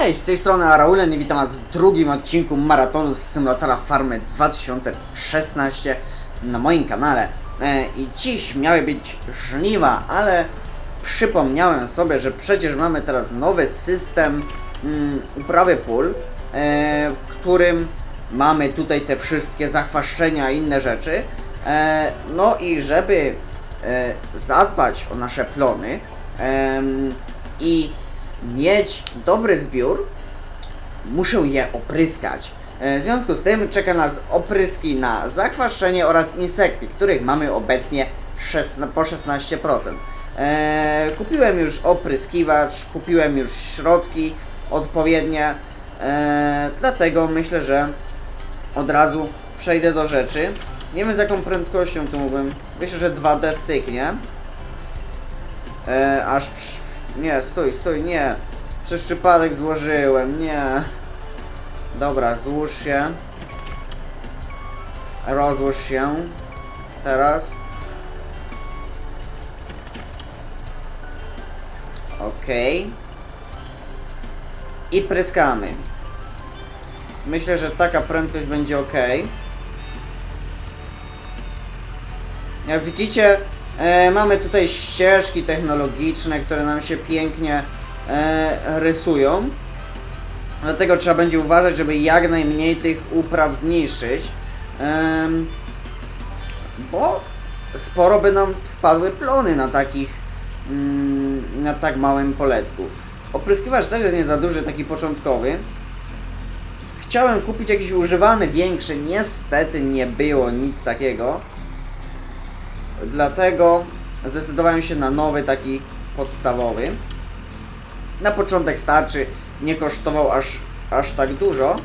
Cześć, z tej strony Araulen i witam was w drugim odcinku maratonu z symulatora Farmy 2016 na moim kanale. E, I dziś miały być żniwa, ale przypomniałem sobie, że przecież mamy teraz nowy system mm, uprawy pól, e, w którym mamy tutaj te wszystkie zachwaszczenia i inne rzeczy. E, no i żeby zadbać o nasze plony i mieć dobry zbiór, muszę je opryskać. E, W związku z tym czeka nas opryski na zachwaszczenie oraz insekty, których mamy obecnie po 16%. E, kupiłem już opryskiwacz, kupiłem już środki odpowiednie, e, dlatego myślę, że od razu przejdę do rzeczy. Nie wiem z jaką prędkością tu mógłbym. Myślę, że 2D styknie. E, aż. Nie, stój, stój, nie. Przez przypadek złożyłem, nie. Dobra, złóż się. Rozłóż się. Teraz. Okej. I pryskamy. Myślę, że taka prędkość będzie ok. Jak widzicie, e, mamy tutaj ścieżki technologiczne, które nam się pięknie e, rysują. Dlatego trzeba będzie uważać, żeby jak najmniej tych upraw zniszczyć. Em, bo sporo by nam spadły plony na takich mm, na tak małym poletku. Opryskiwacz też jest nie za duży, taki początkowy. Chciałem kupić jakiś używany, większy, niestety nie było nic takiego. Dlatego zdecydowałem się na nowy, taki podstawowy. Na początek starczy, nie kosztował aż, aż tak dużo,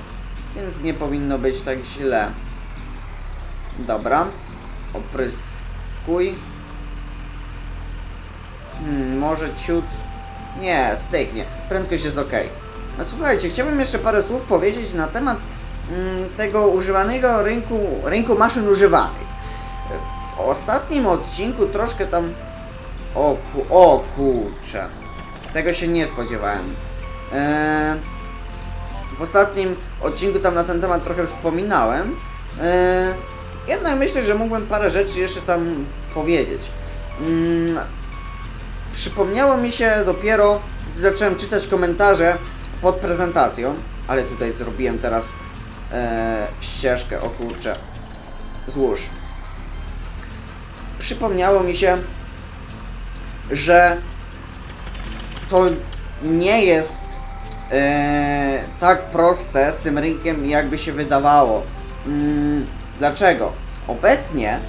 więc nie powinno być tak źle. Dobra, opryskuj. Hmm, może ciut. Nie, styknie. Prędkość jest ok. A Słuchajcie, chciałbym jeszcze parę słów powiedzieć na temat mm, tego używanego rynku, rynku maszyn używanych. Ostatnim odcinku troszkę tam. O, ku, o kurczę. Tego się nie spodziewałem. Eee, w ostatnim odcinku tam na ten temat trochę wspominałem. Eee, jednak myślę, że mógłbym parę rzeczy jeszcze tam powiedzieć. Mm, przypomniało mi się dopiero, gdy zacząłem czytać komentarze pod prezentacją, ale tutaj zrobiłem teraz e, ścieżkę, o kurczę, złóż. Przypomniało mi się, że to nie jest e, tak proste z tym rynkiem, jakby się wydawało. Mm, dlaczego? Obecnie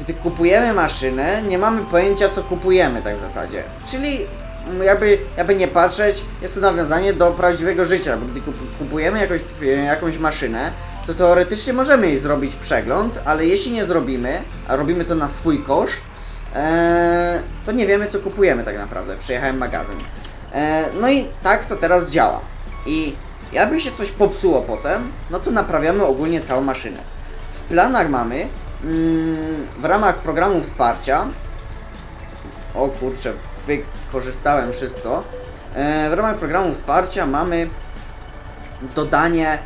gdy kupujemy maszynę, nie mamy pojęcia co kupujemy tak w zasadzie. Czyli mm, jakby, jakby nie patrzeć, jest to nawiązanie do prawdziwego życia, bo gdy kup- kupujemy jakoś, e, jakąś maszynę, to teoretycznie możemy jej zrobić przegląd, ale jeśli nie zrobimy, a robimy to na swój koszt, e, to nie wiemy co kupujemy tak naprawdę. Przejechałem magazyn. E, no i tak to teraz działa. I jakby się coś popsuło potem, no to naprawiamy ogólnie całą maszynę. W planach mamy mm, w ramach programu wsparcia o kurczę, wykorzystałem wszystko. E, w ramach programu wsparcia mamy dodanie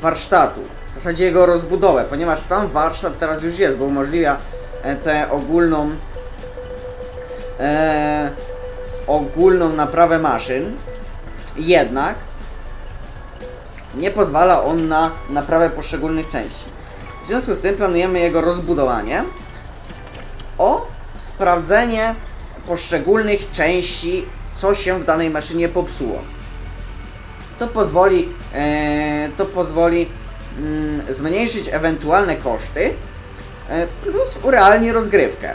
warsztatu, w zasadzie jego rozbudowę, ponieważ sam warsztat teraz już jest, bo umożliwia e, tę ogólną e, ogólną naprawę maszyn. Jednak nie pozwala on na naprawę poszczególnych części. W związku z tym planujemy jego rozbudowanie o sprawdzenie poszczególnych części, co się w danej maszynie popsuło. To pozwoli, to pozwoli mm, zmniejszyć ewentualne koszty e, plus urealni rozgrywkę.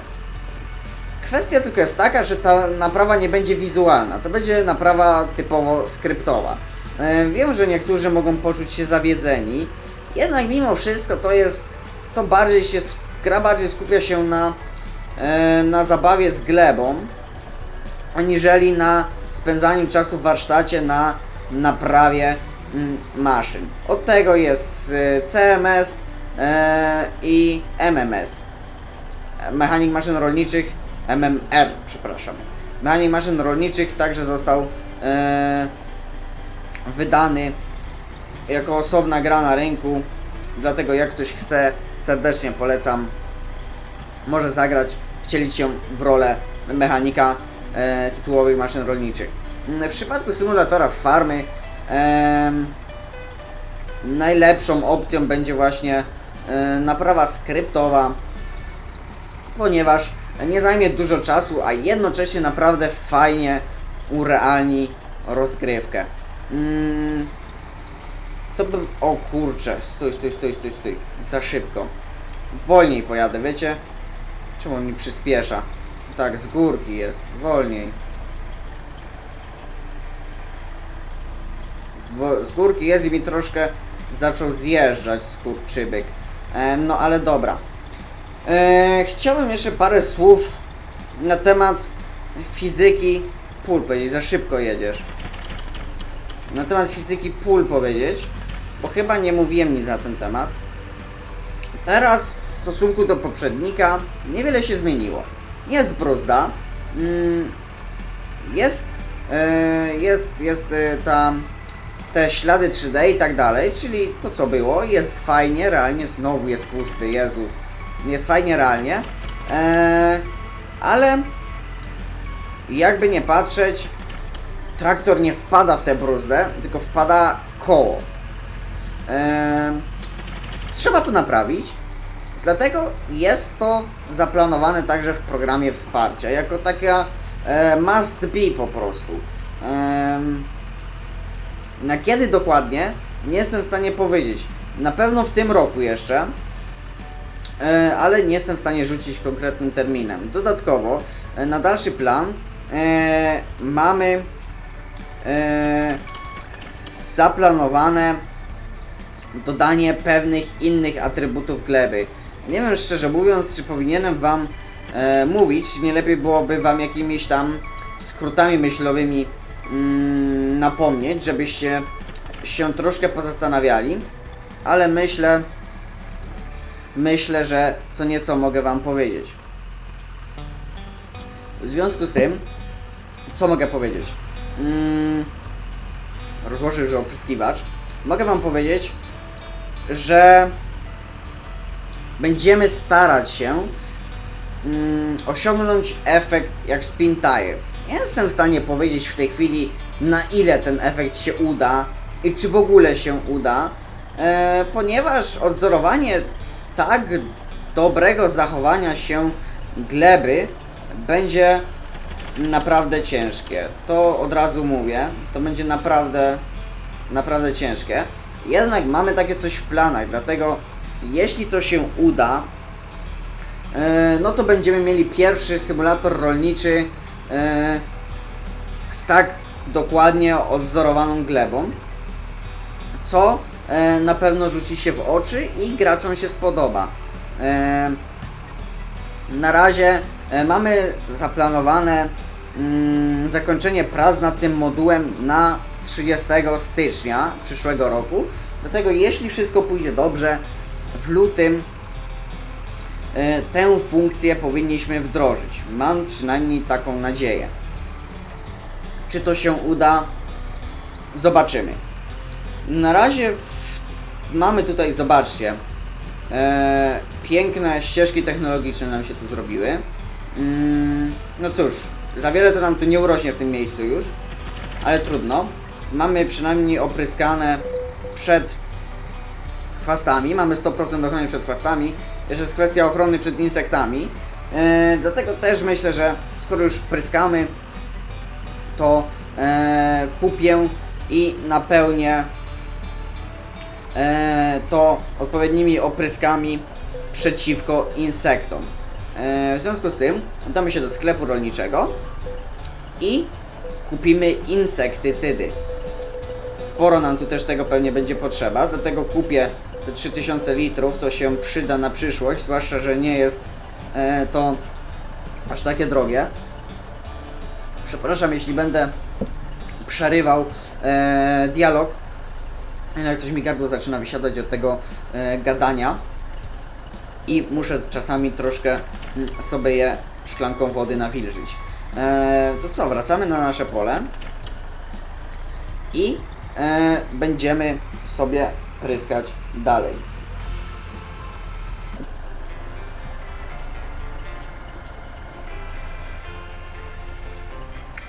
Kwestia tylko jest taka, że ta naprawa nie będzie wizualna, to będzie naprawa typowo skryptowa. E, Wiem, że niektórzy mogą poczuć się zawiedzeni, jednak mimo wszystko to jest, to bardziej się, gra bardziej skupia się na, e, na zabawie z glebą, aniżeli na spędzaniu czasu w warsztacie na naprawie maszyn. Od tego jest e, CMS e, i MMS. Mechanik maszyn rolniczych, MMR, przepraszam. Mechanik maszyn rolniczych także został e, wydany jako osobna gra na rynku. Dlatego jak ktoś chce, serdecznie polecam. Może zagrać, wcielić się w rolę mechanika tytułowych maszyn rolniczych. W przypadku symulatora farmy najlepszą opcją będzie właśnie e, naprawa skryptowa, ponieważ nie zajmie dużo czasu, a jednocześnie naprawdę fajnie urealni rozgrywkę. Mm, to bym... O kurczę, stój, stój, stój, stój, stój. Za szybko. Wolniej pojadę, wiecie? Czemu mi przyspiesza? Tak, z górki jest. Wolniej. Z, górki jest i mi troszkę zaczął zjeżdżać skurczybyk. E, no ale dobra. E, chciałbym jeszcze parę słów na temat fizyki pól powiedzieć. Za szybko jedziesz. Na temat fizyki pól powiedzieć, bo chyba nie mówiłem nic na ten temat. Teraz w stosunku do poprzednika niewiele się zmieniło. Jest bruzda, mm, jest, e, jest, jest e, tam te ślady 3D i tak dalej, czyli to co było, jest fajnie, realnie, znowu jest pusty, Jezu, jest fajnie, realnie, e, ale jakby nie patrzeć, traktor nie wpada w tę bruzdę, tylko wpada koło. E, trzeba to naprawić, dlatego jest to zaplanowane także w programie wsparcia, jako taka e, must be po prostu. Em, na kiedy dokładnie? Nie jestem w stanie powiedzieć. Na pewno w tym roku jeszcze, e, ale nie jestem w stanie rzucić konkretnym terminem. Dodatkowo, e, na dalszy plan e, mamy zaplanowane dodanie pewnych innych atrybutów gleby. Nie wiem szczerze mówiąc, czy powinienem Wam mówić, nie lepiej byłoby Wam jakimiś tam skrótami myślowymi mm, napomnieć, żebyście się troszkę pozastanawiali, ale myślę, myślę, że co nieco mogę Wam powiedzieć. W związku z tym, co mogę powiedzieć? Mm, rozłożył, że opryskiwacz. Mogę Wam powiedzieć, że będziemy starać się mm, osiągnąć efekt jak Spin Tires. Nie jestem w stanie powiedzieć w tej chwili, na ile ten efekt się uda i czy w ogóle się uda, e, ponieważ odzorowanie tak dobrego zachowania się gleby będzie naprawdę ciężkie. To od razu mówię, to będzie naprawdę, naprawdę ciężkie. Jednak mamy takie coś w planach, dlatego jeśli to się uda, no to będziemy mieli pierwszy symulator rolniczy e, z tak dokładnie odwzorowaną glebą, co e, na pewno rzuci się w oczy i graczom się spodoba. E, na razie e, mamy zaplanowane mm, zakończenie prac nad tym modułem na 30 stycznia przyszłego roku. Dlatego jeśli wszystko pójdzie dobrze, w lutym e, tę funkcję powinniśmy wdrożyć. Mam przynajmniej taką nadzieję. Czy to się uda? Zobaczymy. Na razie mamy tutaj, zobaczcie, e, piękne ścieżki technologiczne nam się tu zrobiły. Mm, no cóż, za wiele to nam tu nie urośnie w tym miejscu już, ale trudno. Mamy przynajmniej opryskane przed chwastami, mamy 100% ochrony przed chwastami. Jeszcze jest kwestia ochrony przed insektami. E, dlatego też myślę, że skoro już pryskamy, to e, kupię i napełnię e, to odpowiednimi opryskami przeciwko insektom. E, w związku z tym udamy się do sklepu rolniczego i kupimy insektycydy. Sporo nam tu też tego pewnie będzie potrzeba, dlatego kupię te 3000 litrów, to się przyda na przyszłość, zwłaszcza, że nie jest e, to aż takie drogie. Przepraszam, jeśli będę przerywał e, dialog. Jednak coś mi gardło zaczyna wysiadać od tego e, gadania. I muszę czasami troszkę sobie je szklanką wody nawilżyć. E, to co, wracamy na nasze pole. i e, będziemy sobie pryskać dalej.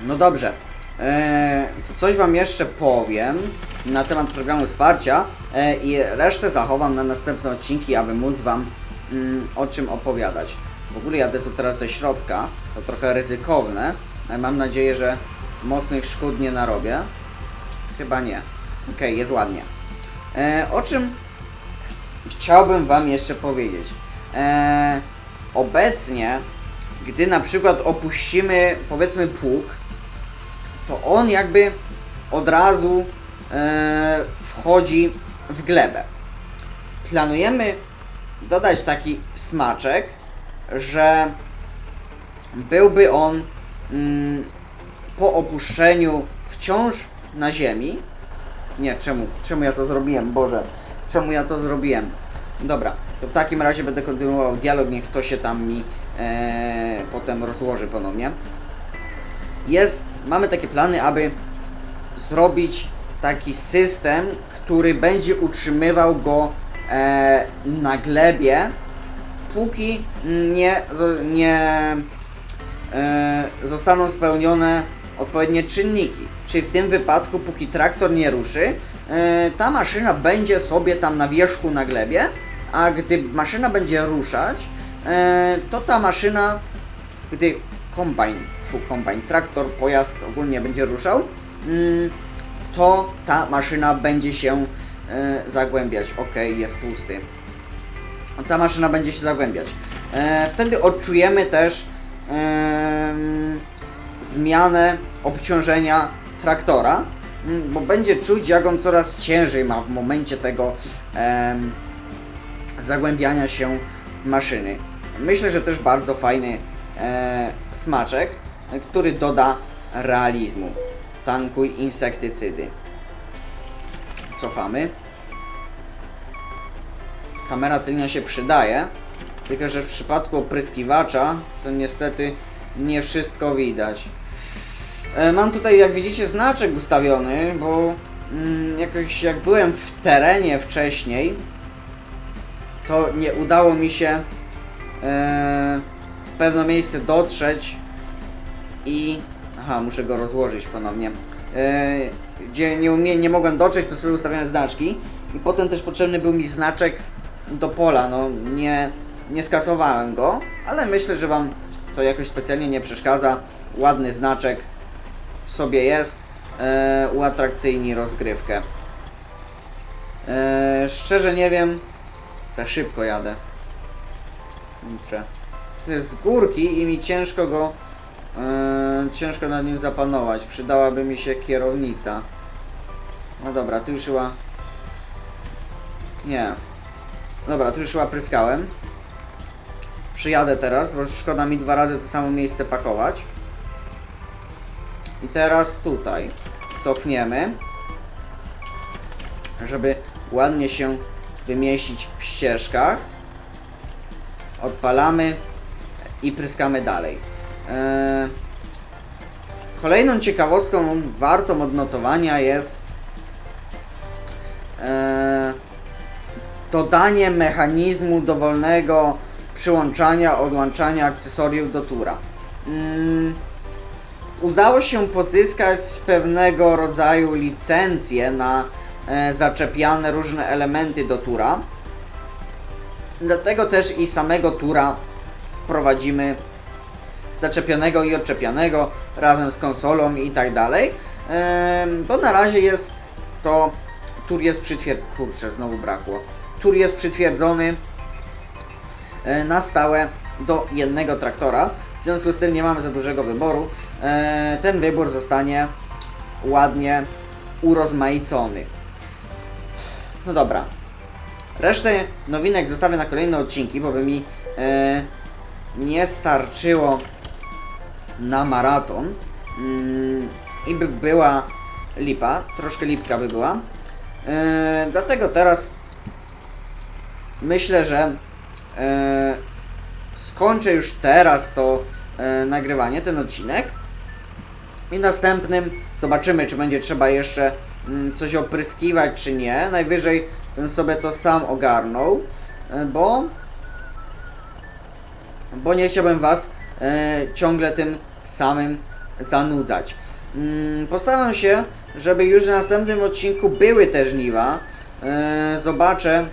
No dobrze. E, to coś Wam jeszcze powiem na temat programu wsparcia e, i resztę zachowam na następne odcinki, aby móc Wam mm, o czym opowiadać. W ogóle jadę tu teraz ze środka, to trochę ryzykowne, ale mam nadzieję, że mocnych szkód nie narobię. Chyba nie. Okej, jest ładnie. E, o czym chciałbym Wam jeszcze powiedzieć? E, obecnie, gdy na przykład opuścimy, powiedzmy, pług, to on jakby od razu e, wchodzi w glebę. Planujemy dodać taki smaczek, że byłby on mm, po opuszczeniu wciąż na ziemi. Nie, czemu? Czemu ja to zrobiłem? Boże, czemu ja to zrobiłem? Dobra, to w takim razie będę kontynuował dialog, niech to się tam mi e, potem rozłoży ponownie jest, mamy takie plany, aby zrobić taki system, który będzie utrzymywał go e, na glebie, póki nie, nie e, zostaną spełnione odpowiednie czynniki. Czyli w tym wypadku, póki traktor nie ruszy, e, ta maszyna będzie sobie tam na wierzchu na glebie, a gdy maszyna będzie ruszać, e, to ta maszyna, gdy kombajn, kombajn, traktor, pojazd ogólnie będzie ruszał, mm, to ta maszyna będzie się e, zagłębiać. Ok, jest pusty. Ta maszyna będzie się zagłębiać. Wtedy odczujemy też zmianę obciążenia traktora, mm, bo będzie czuć, jak on coraz ciężej ma w momencie tego zagłębiania się maszyny. Myślę, że też bardzo fajny e, smaczek, który doda realizmu. Tankuj insektycydy. Cofamy. Kamera tylnia się przydaje, tylko że w przypadku opryskiwacza to niestety nie wszystko widać. E, Mam tutaj, jak widzicie, znaczek ustawiony, bo mm, jakoś jak byłem w terenie wcześniej, to nie udało mi się e, w pewne miejsce dotrzeć i... Aha, muszę go rozłożyć ponownie. E, gdzie nie, umie, nie mogłem dotrzeć, to sobie ustawiałem znaczki i potem też potrzebny był mi znaczek do pola, no nie, nie skasowałem go, ale myślę, że Wam to jakoś specjalnie nie przeszkadza. Ładny znaczek sobie jest, e, uatrakcyjni rozgrywkę. E, szczerze nie wiem, za szybko jadę. Kurczę. To jest z górki i mi ciężko go, e, ciężko nad nim zapanować. Przydałaby mi się kierownica. No dobra, tu już chyba... Nie. Dobra, tu już chyba pryskałem. Przyjadę teraz, bo szkoda mi dwa razy to samo miejsce pakować. I teraz tutaj cofniemy, żeby ładnie się wymieścić w ścieżkach. Odpalamy i pryskamy dalej. Eee, Kolejną ciekawostką wartą odnotowania jest eee, dodanie mechanizmu dowolnego przyłączania, odłączania akcesoriów do tura. Mm, udało się pozyskać pewnego rodzaju licencję na e, zaczepiane różne elementy do tura. Dlatego też i samego tura wprowadzimy zaczepionego i odczepianego razem z konsolą i tak dalej. Bo na razie jest to tur jest przytwierdzony. Kurczę, znowu brakło. Tur jest przytwierdzony na stałe do jednego traktora. W związku z tym nie mamy za dużego wyboru. E, Ten wybór zostanie ładnie urozmaicony. No dobra. Resztę nowinek zostawię na kolejne odcinki, bo by mi e, nie starczyło na maraton. Mm, I by była lipa, troszkę lipka by była. E, dlatego teraz myślę, że e, skończę już teraz to e, nagrywanie, ten odcinek. I następnym zobaczymy, czy będzie trzeba jeszcze mm, coś opryskiwać czy nie. Najwyżej bym sobie to sam ogarnął, e, bo bo nie chciałbym Was e, ciągle tym samym zanudzać. Mm, postaram się, żeby już w następnym odcinku były te żniwa. E, zobaczę,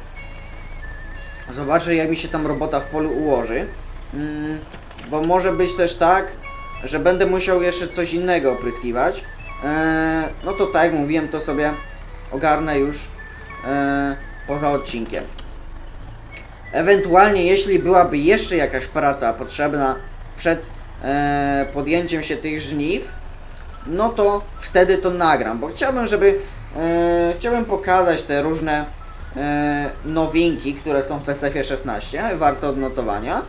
zobaczę jak mi się tam robota w polu ułoży. Mm, bo może być też tak, że będę musiał jeszcze coś innego opryskiwać. E, no to tak jak mówiłem, to sobie ogarnę już e, poza odcinkiem. Ewentualnie, jeśli byłaby jeszcze jakaś praca potrzebna przed e, podjęciem się tych żniw, no to wtedy to nagram, bo chciałbym, żeby e, chciałbym pokazać te różne nowinki, które są w SF 16, warte odnotowania.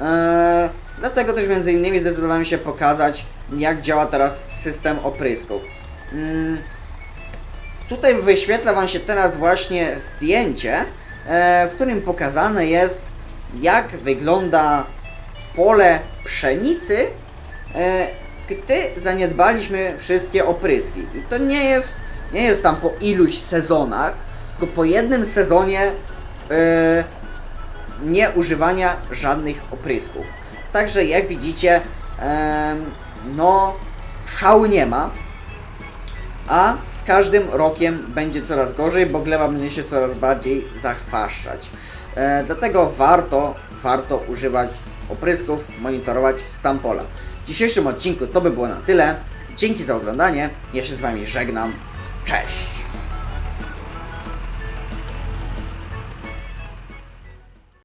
E, dlatego też między innymi zdecydowałem się pokazać, jak działa teraz system oprysków. Mm, Tutaj wyświetla Wam się teraz właśnie zdjęcie, e, w którym pokazane jest, jak wygląda pole pszenicy, e, gdy zaniedbaliśmy wszystkie opryski. I to nie jest, nie jest tam po iluś sezonach, tylko po jednym sezonie e, nie używania żadnych oprysków. Także jak widzicie, em, no szału nie ma, a z każdym rokiem będzie coraz gorzej, bo gleba będzie się coraz bardziej zachwaszczać. E, dlatego warto, warto używać oprysków, monitorować stan pola. W dzisiejszym odcinku to by było na tyle. Dzięki za oglądanie. Ja się z Wami żegnam. Cześć!